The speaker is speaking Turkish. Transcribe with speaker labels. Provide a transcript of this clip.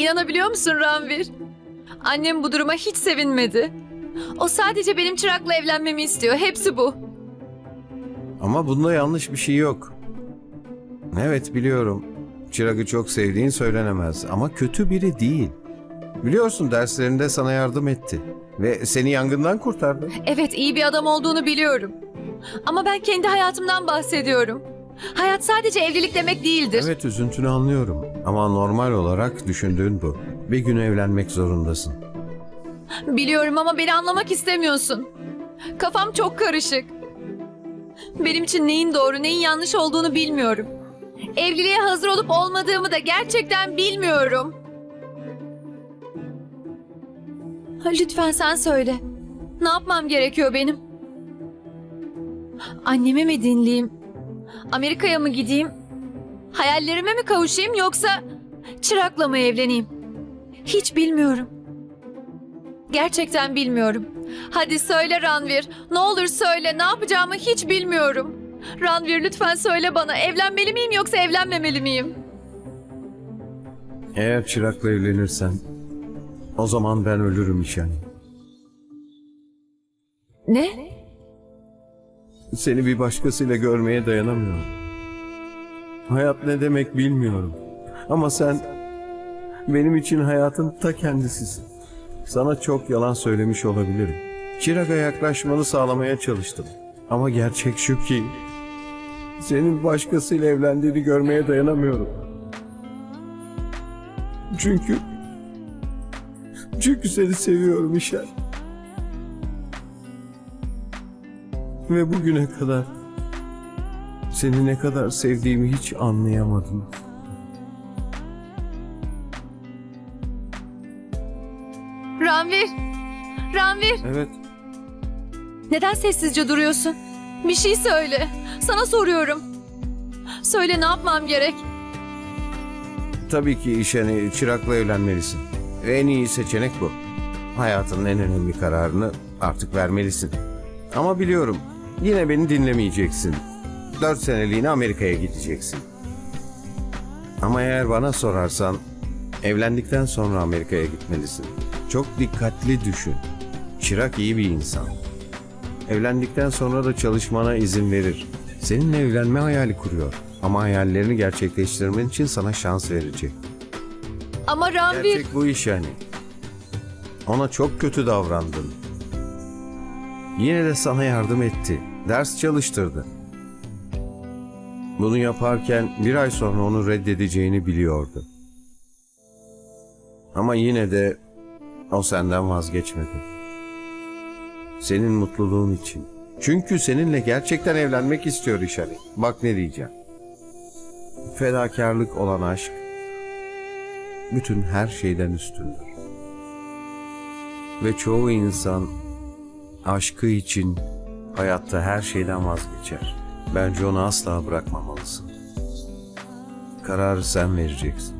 Speaker 1: İnanabiliyor musun Ranvir? Annem bu duruma hiç sevinmedi. O sadece benim çırakla evlenmemi istiyor. Hepsi bu.
Speaker 2: Ama bunda yanlış bir şey yok. Evet biliyorum. Çırak'ı çok sevdiğin söylenemez ama kötü biri değil. Biliyorsun derslerinde sana yardım etti ve seni yangından kurtardı.
Speaker 1: Evet iyi bir adam olduğunu biliyorum. Ama ben kendi hayatımdan bahsediyorum. Hayat sadece evlilik demek değildir.
Speaker 2: Evet üzüntünü anlıyorum ama normal olarak düşündüğün bu. Bir gün evlenmek zorundasın.
Speaker 1: Biliyorum ama beni anlamak istemiyorsun. Kafam çok karışık. Benim için neyin doğru, neyin yanlış olduğunu bilmiyorum. Evliliğe hazır olup olmadığımı da gerçekten bilmiyorum. Lütfen sen söyle. Ne yapmam gerekiyor benim? Annemi mi dinleyeyim? Amerika'ya mı gideyim? Hayallerime mi kavuşayım yoksa çırakla mı evleneyim? Hiç bilmiyorum. Gerçekten bilmiyorum. Hadi söyle Ranvir. Ne olur söyle. Ne yapacağımı hiç bilmiyorum. Ranvir lütfen söyle bana. Evlenmeli miyim yoksa evlenmemeli miyim?
Speaker 2: Eğer Çırak'la evlenirsen o zaman ben ölürüm İşani.
Speaker 1: Ne?
Speaker 2: Seni bir başkasıyla görmeye dayanamıyorum. Hayat ne demek bilmiyorum. Ama sen benim için hayatın ta kendisisin. Sana çok yalan söylemiş olabilirim. Çırak'a yaklaşmanı sağlamaya çalıştım. Ama gerçek şu ki senin başkasıyla evlendiğini görmeye dayanamıyorum. Çünkü çünkü seni seviyorum İşer. Ve bugüne kadar seni ne kadar sevdiğimi hiç anlayamadım.
Speaker 1: Ranvir! Ranvir!
Speaker 2: Evet,
Speaker 1: Neden sessizce duruyorsun? Bir şey söyle. Sana soruyorum. Söyle ne yapmam gerek?
Speaker 2: tabii ki işeni çırakla evlenmelisin. En iyi seçenek bu. Hayatının en önemli kararını artık vermelisin. Ama biliyorum, yine beni dinlemeyeceksin. Dört seneliğine Amerika'ya gideceksin. Ama eğer bana sorarsan, evlendikten sonra Amerika'ya gitmelisin. Çok dikkatli düşün. Çırak iyi bir insan. Evlendikten sonra da çalışmana izin verir. Seninle evlenme hayali kuruyor. Ama hayallerini gerçekleştirmen için sana şans verecek.
Speaker 1: Ama Ranvir...
Speaker 2: Gerçek bu iş yani. Ona çok kötü davrandın. Yine de sana yardım etti. Ders çalıştırdı. Bunu yaparken bir ay sonra onu reddedeceğini biliyordu. Ama yine de o senden vazgeçmedi. Senin mutluluğun için. Çünkü seninle gerçekten evlenmek istiyor İşari. Bak ne diyeceğim. Fedakarlık olan aşk bütün her şeyden üstündür. Ve çoğu insan aşkı için hayatta her şeyden vazgeçer. Bence onu asla bırakmamalısın. Kararı sen vereceksin.